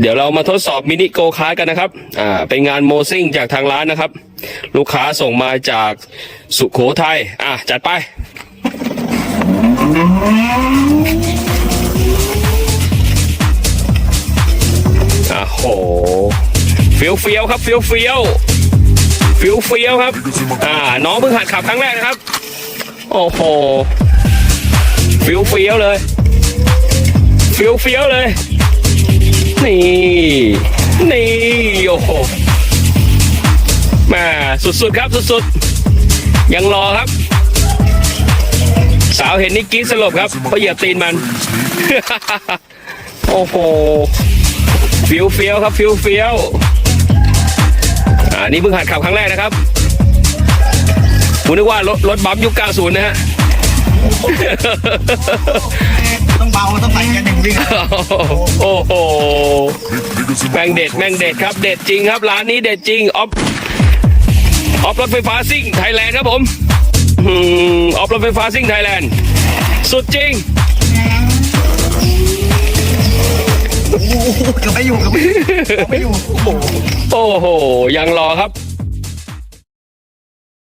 เดี๋ยวเรามาทดสอบมินิโกคาร์ทกันนะครับ อ่า เป็นงานโมซิ่งจากทางร้านนะครับ ลูกค้าส่งมาจากสุขโขทัย อะ จัดไป อะโหเฟี้ยวเฟี้ยวครับเฟี้ยวเฟี้ยวเฟี้ยวเฟี้ยวครับ อ่า น้องเพิ่งหัดขับครั้งแรกนะครับ โอ้โหเฟี้ยวเฟี้ยวเลยเฟี้ยวเฟี้ยวเลย นี่ นี่ โอ้โหมาสุดๆครับสุดๆ ยังรอครับ สาวเห็นนี่กรีดสลบครับเพราะเหยียบตีนมัน โอ้โหฟี้ยวเฟียวครับฟี้ยวเฟียวอ่านี่เพิ่งหัดขับครั้งแรกนะครับผมนึกว่ารถรถบัมป์ยุค 90 นะฮะ ต้องเบาต้องไปกันหนึ่งวิ่งโอ้โหแม่งเด็ดแม่งเด็ดครับ เด็ดจริงครับร้านนี้เด็ดจริงออฟออฟรถไฟฟ้าซิ่งไทยแลนด์ครับผมอืมออฟรถไฟฟ้าซิ่งไทยแลนด์สุดจริงโอ้โหเกือบไม่อยู่เกือบไม่อยู่เกือบไม่อยู่โอ้โหโอ้โห ยังรอครับ